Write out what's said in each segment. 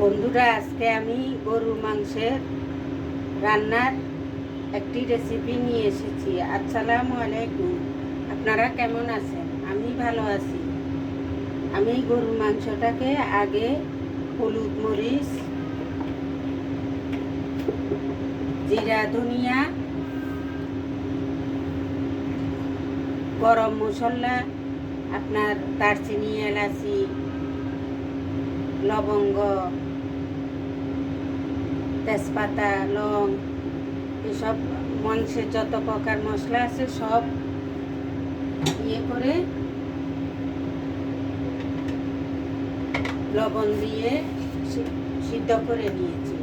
বন্ধুরা, আজকে আমি গরুর মাংসের রান্নার একটি রেসিপি নিয়ে এসেছি। আসসালামু আলাইকুম। আপনারা কেমন আছেন? আমি ভালো আছি। আমি গরুর মাংসটাকে আগে হলুদ মরিচ, জিরা, ধনিয়া, গরম মশলা, আপনার দারচিনি, এলাচি, লবঙ্গ তেজপাতা, লং, এসব মাংসের যত প্রকার মশলা আছে সব ইয়ে করে লবণ দিয়ে সিদ্ধ করে নিয়েছি।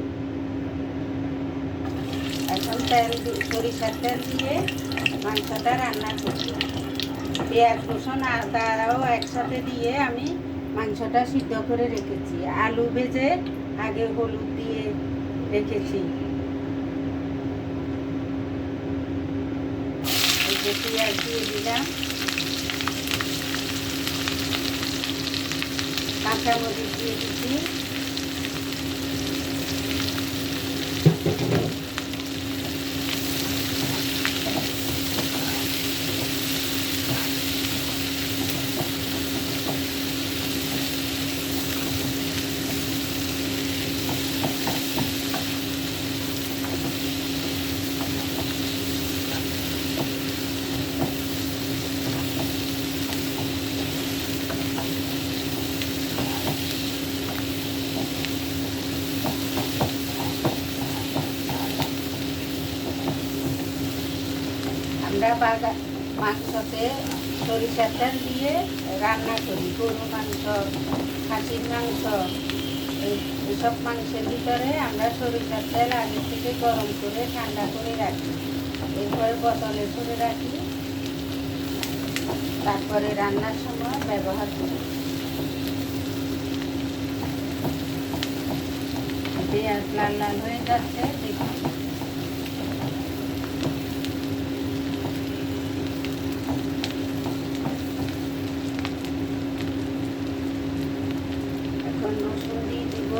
এখন তেল সরিষার তেল দিয়ে মাংসটা রান্না করছি পেঁয়াজ রসুন আদাও একসাথে দিয়ে আমি মাংসটা সিদ্ধ করে রেখেছি। আলু ভেজে আগে হলুদ দিয়ে রেখেছি। পেঁয়াজ দিয়ে দিলাম। কাঁচামরিচ দিয়ে দিচ্ছি আমরা বাগা মাংসতে সরিষার তেল দিয়ে রান্না করি। গরু মাংস, খাসির মাংস এইসব মাংসের ভিতরে আমরা সরিষার তেল আগে থেকে গরম করে ঠান্ডা করে রাখি। এরপরে বোতলে করে রাখি। তারপরে রান্নার সময় ব্যবহার করি। পেঁয়াজ লাল লাল হয়ে যাচ্ছে, দেখুন এখন রসুন দিয়ে দিব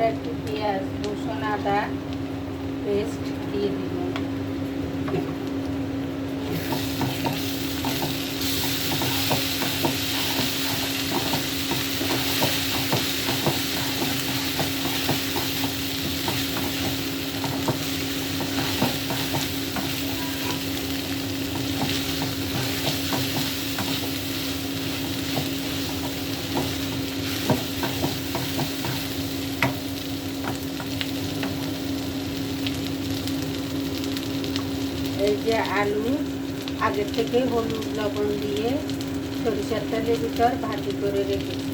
আবার একটু পেঁয়াজ রসুন আদা পেস্ট দিয়ে দিব। এই যে আলু আগে থেকে হলুদ, লবণ দিয়ে সরিষার তেলের ভিতর ভাজি করে রেখেছি।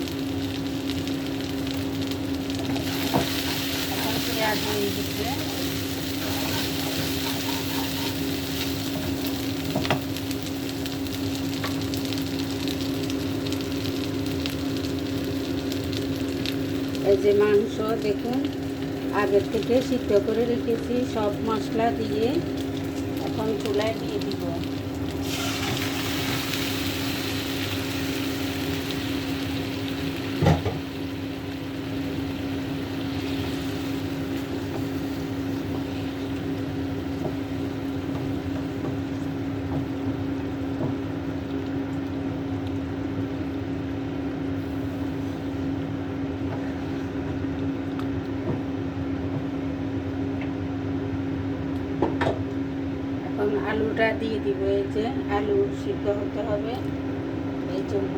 এখন পেঁয়াজ হয়ে গেছে। এই যে মাংস দেখুন, আগের থেকে সিদ্ধ করে রেখেছি, সব মশলা দিয়ে। এখন চুলায় দিয়ে দিব এখন আলুটা দিয়ে দিব, এই যে আলু সিদ্ধ হতে হবে এই জন্য।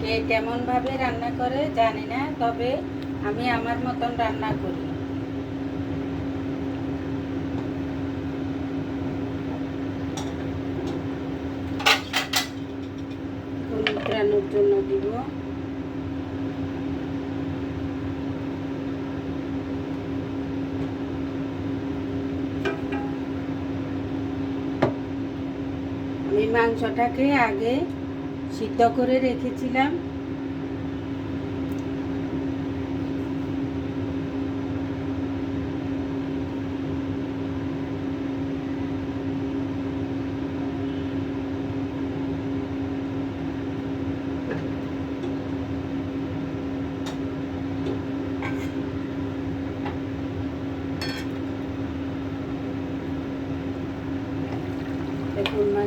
কে কেমনভাবে রান্না করে জানি না, তবে আমি আমার মতন রান্না করি হলুদ জন্য দিব আমি মাংসটাকে আগে সিদ্ধ করে রেখেছিলাম।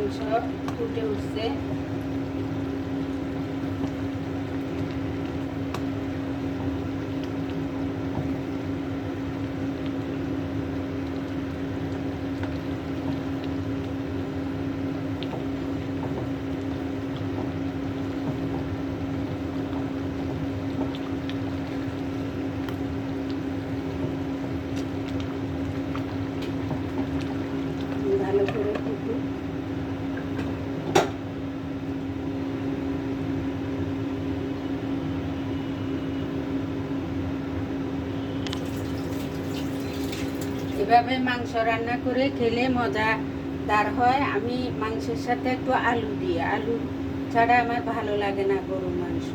দেখুন মাংস ফুটে উঠছে ভালো করে ফুটুক এভাবে মাংস রান্না করে খেলে মজাদার হয়, আমি মাংসের সাথে একটু আলু দিই আলু ছাড়া আমার ভালো লাগে না গরুর মাংস।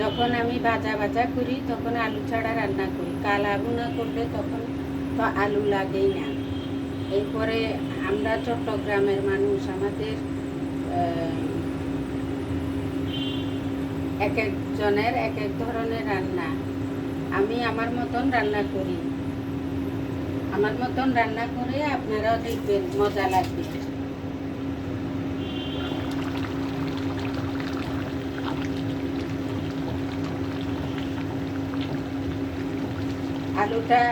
যখন আমি ভাজা ভাজা করি, তখন আলু ছাড়া রান্না করি। কালা ভুনা করলে তখন তো আলু লাগেই না। এরপরে আমরা চট্টগ্রামের মানুষ, আমাদের এক একজনের এক এক ধরনের রান্না। আমি আমার মতন রান্না করি। আমার মতন রান্না করে আপনারাও দেখবেন, মজা লাগবে। আলুটা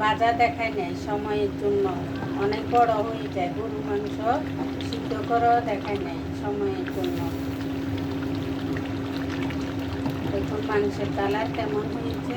বাজা দেখায় নেয় সময়ের জন্য। অনেক বড় হয়ে যায়, গরু মাংস সিদ্ধ করেও দেখায় নেয় সময়ের জন্য। দেখুন মাংসের কালার কেমন হয়েছে।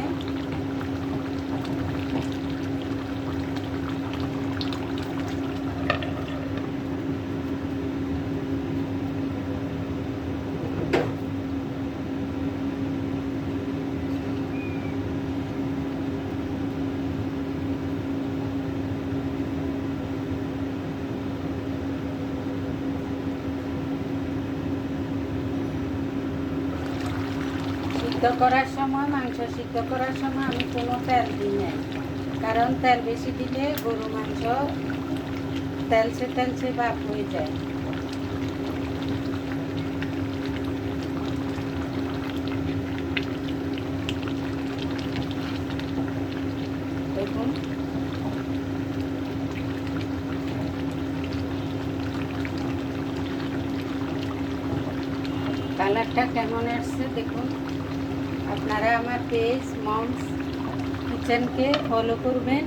সিদ্ধ করার সময়, মাংস সিদ্ধ করার সময় আমি কোনো তেল দিই নাই। কারণ তেল বেশি দিলে গরু মাংস তেলসে তেলসে ভাব হয়ে যায়। দেখুন। কালারটা কেমন আসছে দেখুন। আপনারা আমার পেজ মমস কিচেনকে ফলো করবেন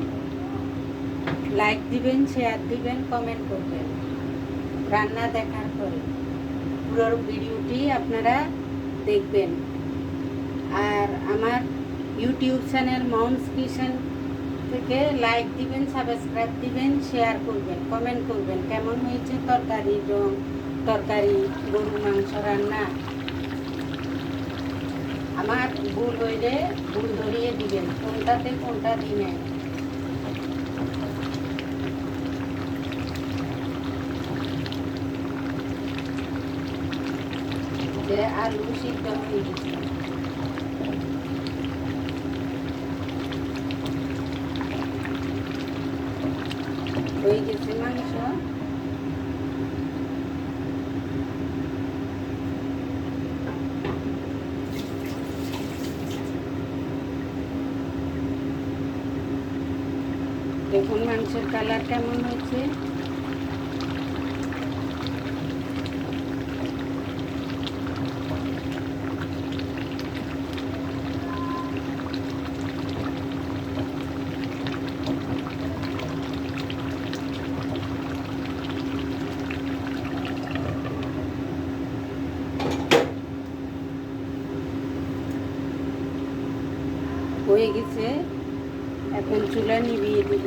লাইক দিবেন শেয়ার দিবেন কমেন্ট করবেন। রান্না দেখার পরে পুরো ভিডিওটি আপনারা দেখবেন। আর আমার ইউটিউব চ্যানেল মমস কিচেন থেকে লাইক দিবেন সাবস্ক্রাইব দিবেন শেয়ার করবেন কমেন্ট করবেন। কেমন হয়েছে তরকারি, রং, তরকারি, গরু, মাংস রান্না? আমার ভুল হইলে ভুল ধরিয়ে দিবেন। কোনটাতে কোনটা দিবেন যে আলু সিদ্ধ হয়ে গেছে মাংস দেখুন মাংসের কালার কেমন হয়েছে। হয়ে গেছে। এখন চুলা নিভিয়ে দিব